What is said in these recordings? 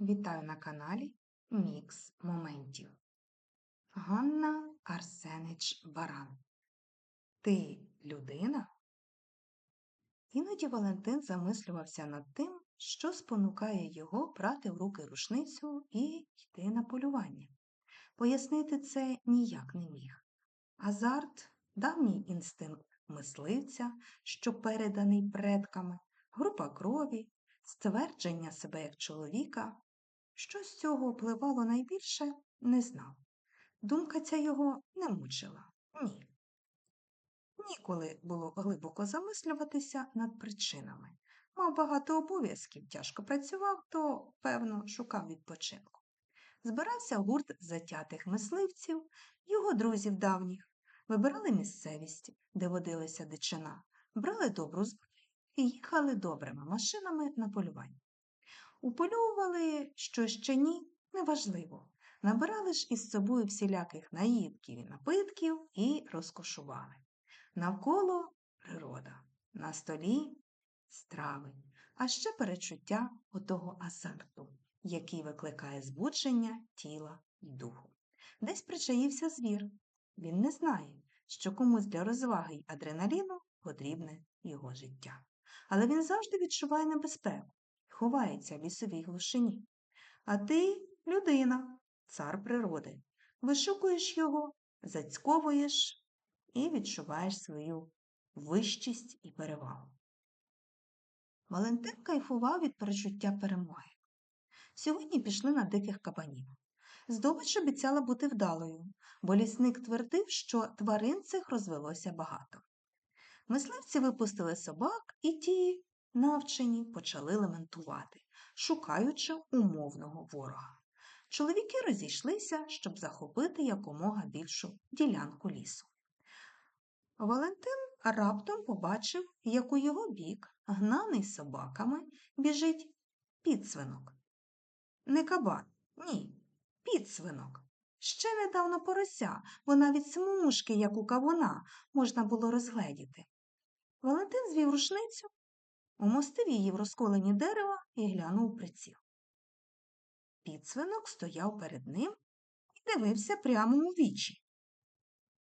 Вітаю на каналі Мікс Моментів. Ганна Арсенич Баран. Ти людина? Іноді Валентин замислювався над тим, що спонукає його брати в руки рушницю і йти на полювання. Пояснити це ніяк не міг. Азарт, давній інстинкт мисливця, що переданий предками, група крові, ствердження себе як чоловіка, що з цього впливало найбільше, не знав. Думка ця його не мучила. Ні. Ніколи було глибоко замислюватися над причинами. Мав багато обов'язків, тяжко працював, то, певно, шукав відпочинку. Збирався гурт затятих мисливців, його друзів давніх, вибирали місцевість, де водилася дичина, брали добру зброю і їхали добрими машинами на полювання. Уполювали, що ще ні, неважливо. Набирали ж із собою всіляких наїдків і напитків і розкошували. Навколо природа, на столі страви, а ще перечуття отого азарту, який викликає збудження тіла і духу. Десь причаївся звір. Він не знає, що комусь для розваги й адреналіну потрібне його життя. Але він завжди відчуває небезпеку, ховається в лісовій глушині. А ти людина, цар природи, вишукуєш його, зацьковуєш і відчуваєш свою вищість і перевагу. Валентин кайфував від перечуття перемоги. Сьогодні пішли на диких кабанів. Здобич обіцяла бути вдалою, бо лісник твердив, що тварин цих розвелося багато. Мисливці випустили собак, і ті, навчені, почали лементувати, шукаючи умовного ворога. Чоловіки розійшлися, щоб захопити якомога більшу ділянку лісу. Валентин раптом побачив, як у його бік, гнаний собаками, біжить підсвинок. Не кабан, ні, підсвинок. Ще недавно порося, бо навіть смужки, як у кавуна, можна було розгледіти. Валентин звів рушницю, умостив її в розколені дерева і глянув приціл. Підсвинок стояв перед ним і дивився прямо у вічі.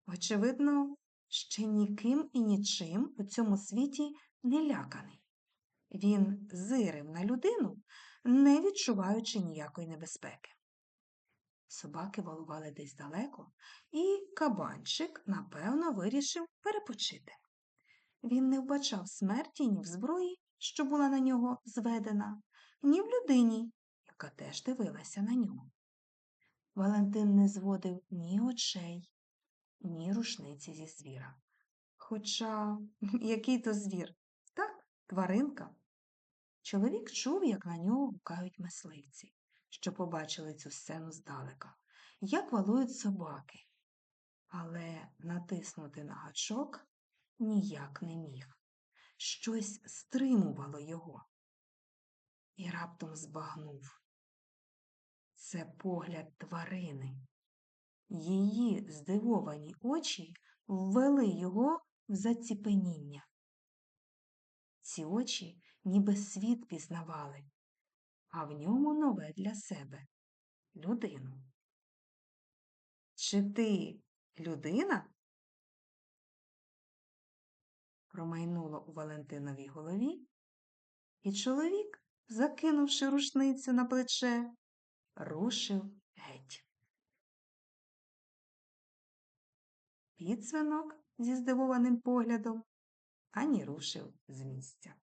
Очевидно, ще ніким і нічим у цьому світі не ляканий. Він зирив на людину, не відчуваючи ніякої небезпеки. Собаки валували десь далеко, і кабанчик, напевно, вирішив перепочити. Він не вбачав смерті ні в зброї, що була на нього зведена, ні в людині, яка теж дивилася на нього. Валентин не зводив ні очей, ні рушниці зі звіра. Хоча який то звір? Так, тваринка. Чоловік чув, як на нього гукають мисливці, що побачили цю сцену здалека, як валують собаки. Але натиснути на гачок ніяк не міг. Щось стримувало його. І раптом збагнув. Це погляд тварини. Її здивовані очі ввели його в заціпеніння. Ці очі ніби світ пізнавали, а в ньому нове для себе людину. Чи ти людина? Промайнуло у Валентиновій голові, і чоловік, закинувши рушницю на плече, рушив геть. Підсвинок зі здивованим поглядом ані рушив з місця.